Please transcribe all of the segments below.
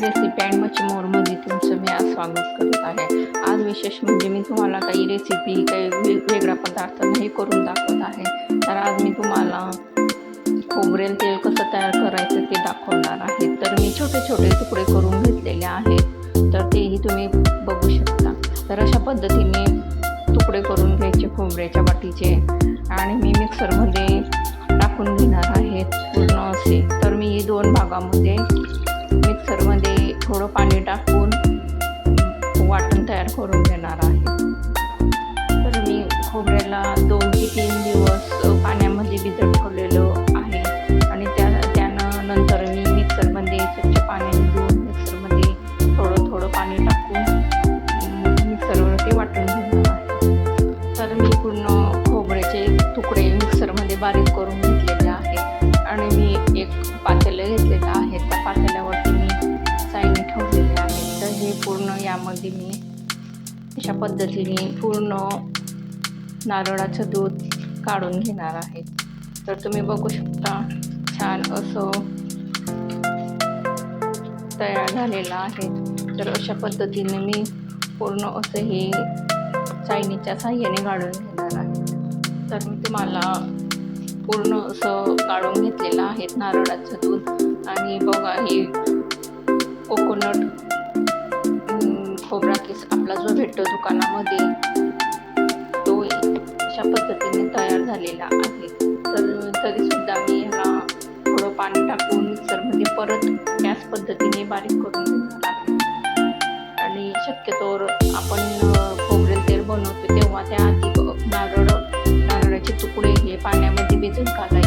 Recipe and मच्छीमोरमध्ये तुमचं मी आज स्वागत करत आहे. आज विशेष म्हणजे मी तुम्हाला काही रेसिपी काही वेगवेगळ्या पदार्थ नाही करून दाखवत आहे. तर आज मी तुम्हाला खोबरेल तेल कसं तयार करायचं ते दाखवणार आहे. तर मी छोटे छोटे तुकडे करून घेतलेले आहेत. तर तेही तुम्ही बघू शकता. तर अशा पद्धतीने तुकडे करून घ्यायचे खोबऱ्याच्या वाटीचे आणि मी मिक्सरमध्ये टाकून घेणार आहे पूर्ण असे. तर मी ही दोन भागामध्ये थोडं पाणी टाकून वाटण तयार करून अशा पद्धतीने पूर्ण नारळाचं दूध काढून घेणार आहे तर तुम्ही बघू शकता छान असं तयार झालेलं आहे. तर अशा पद्धतीने मी पूर्ण असं हे चायनीच्या साह्याने काढून घेणार आहे. तर मी तुम्हाला पूर्ण असं काढून घेतलेलं आहे नारळाचं दूध. आणि बघा हे कोकोनट खोबरा केस आपला जो भेटतो दुकानामध्ये तो अशा पद्धतीने तयार झालेला आहे. तर तरीसुद्धा मी ह्याला थोडं पाणी टाकून मिक्सरमध्ये परत गॅस पद्धतीने बारीक करून घेणार आहे. आणि शक्यतोवर आपण खोबरेल तेल बनवतो तेव्हा त्या आधी नारळ नारळाचे तुकडे हे पाण्यामध्ये भिजून घालायचे.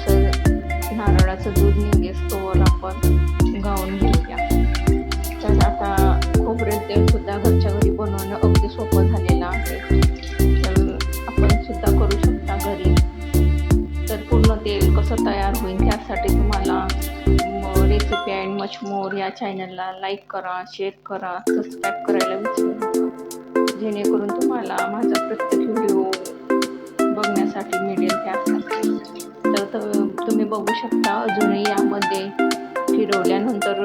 असं नारळाचं दूध निघेस तोवर आपण गाऊन घेऊया. तर आता खोबरेल तेल सुद्धा घरच्या घरी बनवणं अगदी सोपं झालेलं आहे. तर आपण सुद्धा करू शकता घरी. तर पूर्ण तेल कसं तयार होईल त्यासाठी तुम्हाला रेसिपी अँड मच मोर या चॅनलला लाईक करा शेअर करा सबस्क्राईब करायला विसरू नका. जेणेकरून बघू शकता. अजूनही यामध्ये फिरवल्यानंतर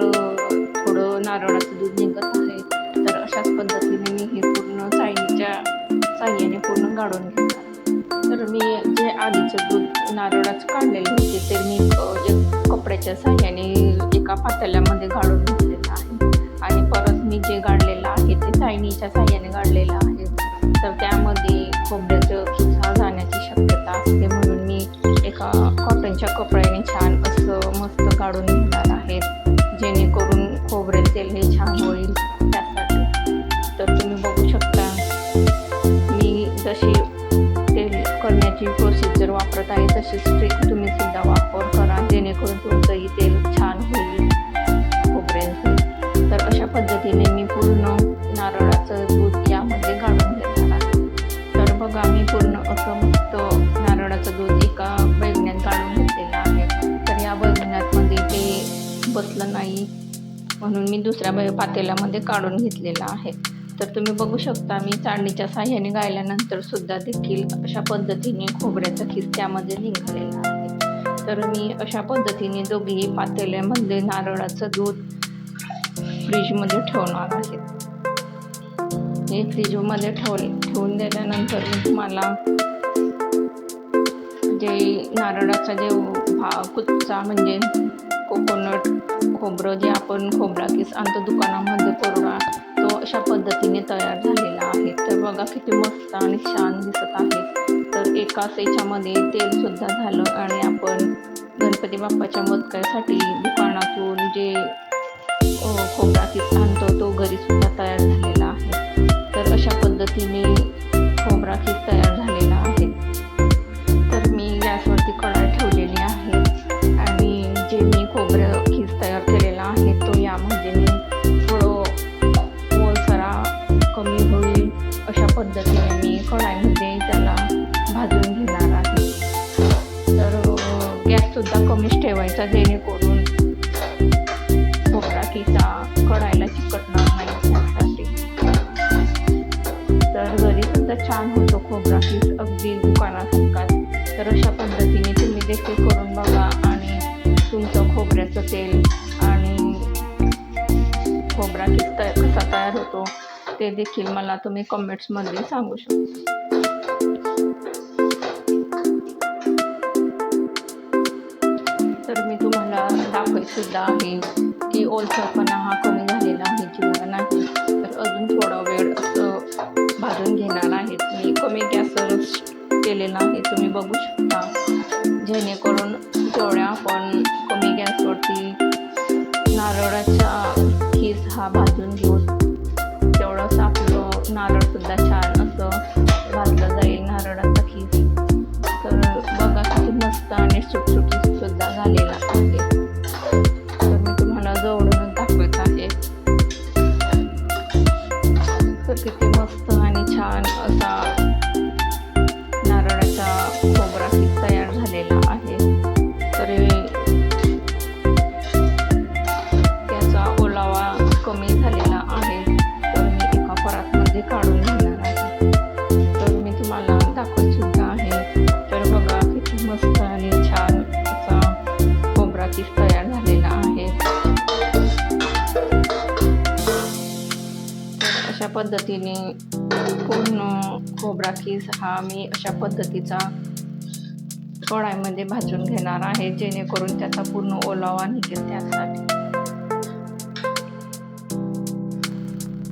थोडं नारळाचं दूध निघत आहे. तर अशाच पद्धतीने मी हे पूर्ण चायनीच्या साह्याने पूर्ण गाळून घेणार तर मी जे आधीचं दूध नारळाचं काढलेले होते ते मी जे कपड्याच्या साह्याने एका पातेल्यामध्ये गाळून घेतलेलं आहे. आणि परत मी जे गाड कपड्याने छान असं मस्त काढून घेणार आहे जेणेकरून खोबरेल तेल हे छान होईल त्यासाठी. तर तुम्ही बघू शकता मी जशी तेल करण्याची प्रोसिजर वापरत आहे तशीच दुसऱ्या पातेल्यामध्ये काढून घेतलेलं आहे. तर तुम्ही बघू शकता मी चाळणीच्या साह्याने गायल्यानंतर सुद्धा देखील अशा पद्धतीने खोबऱ्याचा खीस त्यामध्ये निघालेला आहे. तर मी अशा पद्धतीने दोघेही पातेल्यामध्ये नारळाचं दूध फ्रीजमध्ये ठेवणार आहे. हे फ्रीजमध्ये ठेवले ठेवून दिल्यानंतर मी तुम्हाला जे नारळाचा जे भाव कुच्चा म्हणजे कोकोनट खोबरं जे आपण खोबरा किस आणतो दुकानामध्ये कोरडा तो अशा पद्धतीने तयार झालेला आहे. तर बघा किती मस्त आणि छान दिसत आहे. तर एकाच याच्यामध्ये तेलसुद्धा झालं आणि आपण गणपती बाप्पाच्या मोदकासाठी दुकानातून जे खोबरा किस आणतो तो घरीसुद्धा तयार झालेला आहे. तर अशा पद्धतीने खोबरा किस तयार झालेला ताण होतो खोबराकीस अगदी दुकानात दुकानासारखाच तर अशा पद्धतीने तुम्ही देखील करून बघा आणि तुमचं खोबऱ्याचं तेल आणि खोबरा किस कसा तयार होतो ते देखील मला तुम्ही कमेंट्समध्ये सांगू शकता. तर मी तुम्हाला दाखवतसुद्धा आहे की ओलसरपणा हा कमी झालेला आहे किंवा नाही. तर अजून थोडा वेळ असं केलेला आहे तुम्ही बघू शकता. जेणेकरून जेवढ्या आपण कमी गॅसवरती नारळाचा खीस हा भाजून घेऊ तेवढंच आपलं नारळसुद्धा छान पद्धतीने पूर्ण खोबरा किस हा मी अशा पद्धतीचा कढाईमध्ये भाजून घेणार आहे जेणेकरून त्याचा पूर्ण ओलावा निघेल त्यासाठी.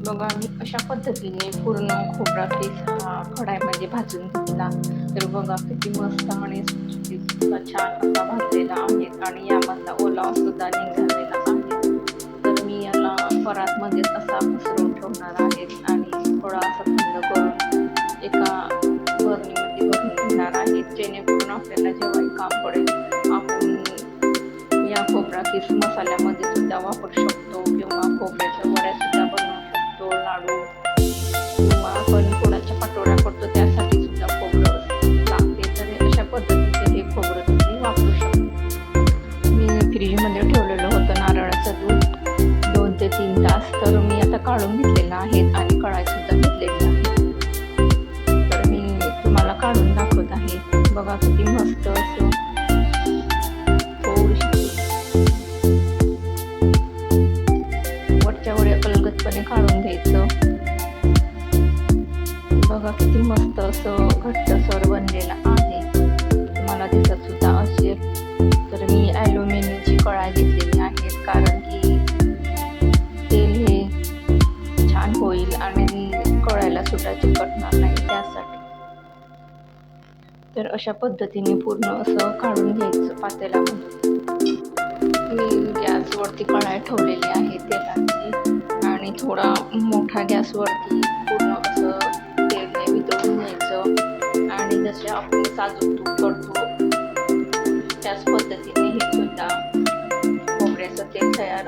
बघा मी अशा पद्धतीने पूर्ण खोबरा केस हा कढाईमध्ये भाजून घेतला. तर बघा किती मस्त आणि सुद्धा छान असा भाजलेला आहे आणि यामधला ओलावा सुद्धा निघालेला आहे. तर मी याला परातमध्येच असा पसरवून ठेवणार आहे आणि थंड करून एका बरणीमध्ये भरून घेणार आहे जेणेकरून आपल्याला जेव्हाही काम पडेल आपण या खोबरा किस मसाल्यामध्ये सुद्धा वापरू शकतो किंवा खोबऱ्याच्या वड्या सुद्धा बनवू शकतो लाडू. किंवा आपण कोणाच्या पाटोळ्या करतो त्यासाठी सुद्धा खोबरं लागते. तर अशा पद्धतीचे हे खोबरं तुम्ही वापरू शकतो. मी फ्रीजमध्ये ठेवलेलं होतं नारळाचं दूध. दोन ते तीन तास तर मी आता काढून घेतलेलं आहे आणि बघा किती मस्त असं घट्ट सर बनलेला आहे. तुम्हाला दिसत सुद्धा असेल. तर मी ॲल्युमिनियमची कळा घेतलेली आहे कारण की तेल हे छान होईल आणि कळायला सुद्धा चिकटणार नाही त्यासाठी. तर अशा पद्धतीने पूर्ण असं काढून घ्यायचं पातेल्यामध्ये मी गॅसवरती कढाई ठेवलेली आहे तेलाची. आणि थोडा मोठा गॅसवरती जसे आपण तूप करतो त्याच पद्धतीने हे सुद्धा खोबऱ्याचं तेल तयार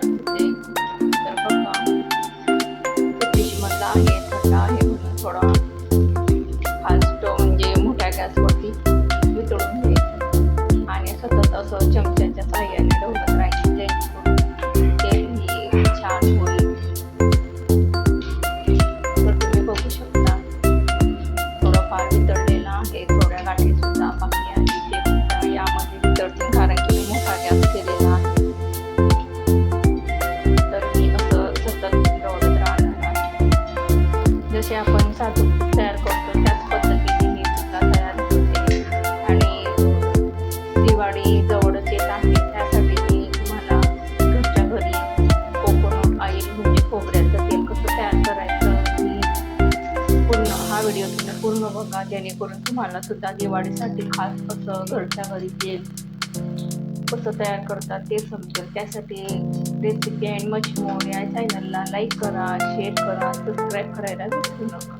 जसे आपण साधू तयार करतो त्याच पद्धतीने हे सुद्धा तयार होते आणि दिवाळी जवळच येत आहे त्यासाठी मी तुम्हाला घरच्या घरी कोकोनट ऑइल म्हणजे खोबऱ्याचं तेल कसं तयार करायचं मी पूर्ण हा व्हिडिओ तुम्ही पूर्ण बघा जेणेकरून तुम्हाला सुद्धा दिवाळीसाठी खास कसं घरच्या घरी तेल कसं तयार करतात ते समजेल त्यासाठी रेसिपी अँड मच मोर या चॅनलला लाईक करा शेअर करा सबस्क्राईब करायला विसरू नका.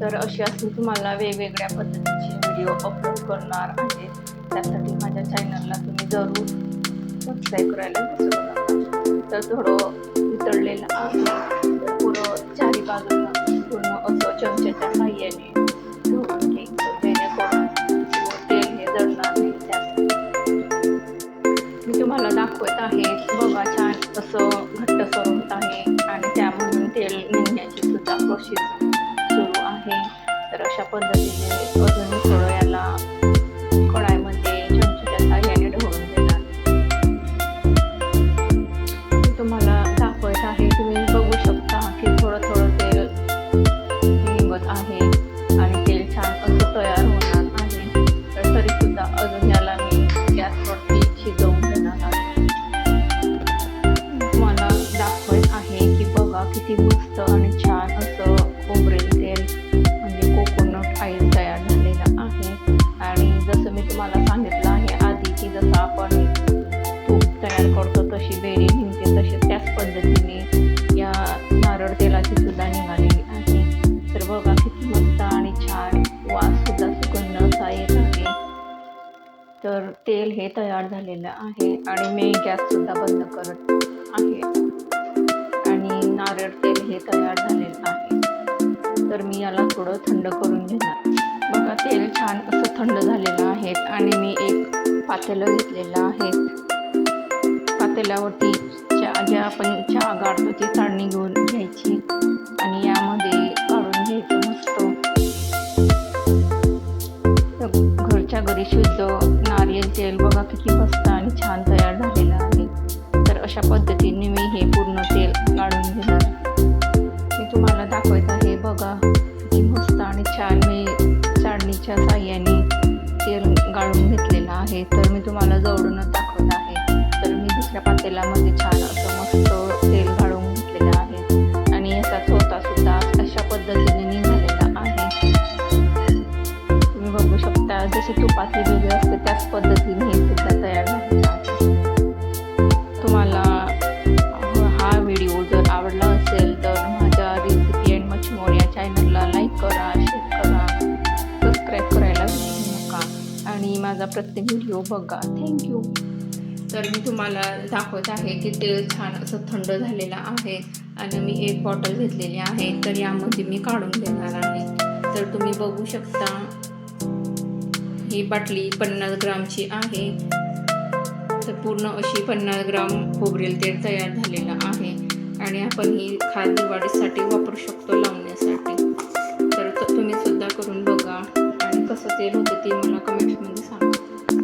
तर अशी असं तुम्हाला वेगवेगळ्या पद्धतीचे व्हिडिओ अपलोड करणार आहे. त्यासाठी माझ्या चॅनलला तुम्ही जरूर सबस्क्राईब करायला विसरू नका. तर थोडं वितळलेलं आहे. तर पुरं चारी बाजूला पूर्ण असं चमच्याच्या साह्याने तेल हे तयार झालेलं आहे आणि मी गॅस सुद्धा बंद करत आहे. आणि नारळ तेल हे तयार झालेलं आहे. तर मी याला थोडं थंड करून घेणार. बघा तेल छान असं थंड झालेलं आहे आणि मी एक पातेलं घेतलेलं आहे. पातेल्यावरती चहा ज्या आपण चहा गाळतो ती चाळणी घेऊन घ्यायची आणि यामध्ये काढून घ्यायचं मस्त. घरच्या घरी शुद्ध तेल बघा किती मस्त आणि छान तयार झालेलं आहे. तर अशा पद्धतीने मी हे पूर्ण तेल काढून घेणार. मी तुम्हाला दाखवत आहे बघा किती मस्त आणि छान मी चाळणीच्या साह्याने तेल गाळून घेतलेलं आहे. तर मी तुम्हाला जवळूनच दाखवत आहे. तर मी दुसऱ्या पातेल्यामध्ये छान जशी तुपातली वेगळी असते त्याच पद्धतीने हे सुद्धा तयार झाले तुम्हाला हा व्हिडिओ जर आवडला असेल तर माझ्या रेसिपी अँड मच्छमोर या चॅनलला लाईक करा शेअर करा सबस्क्राईब करायला विसरू नका. आणि माझा प्रत्येक व्हिडिओ बघा. थँक्यू तर मी तुम्हाला दाखवत आहे की तेल छान असं थंड झालेलं आहे आणि मी एक बॉटल घेतलेली आहे. तर यामध्ये मी काढून घेणार आहे. तर तुम्ही बघू शकता ही बाटली पन्नास ग्रामची आहे. तर पूर्ण अशी पन्नास ग्राम खोबरेल तेल तयार झालेलं आहे. आणि आपण ही खाद्य वाढीसाठी वापरू शकतो लावण्यासाठी. तर तुम्ही सुद्धा करून बघा. आणि कसं तेल होतं ते मला कमेंट्समध्ये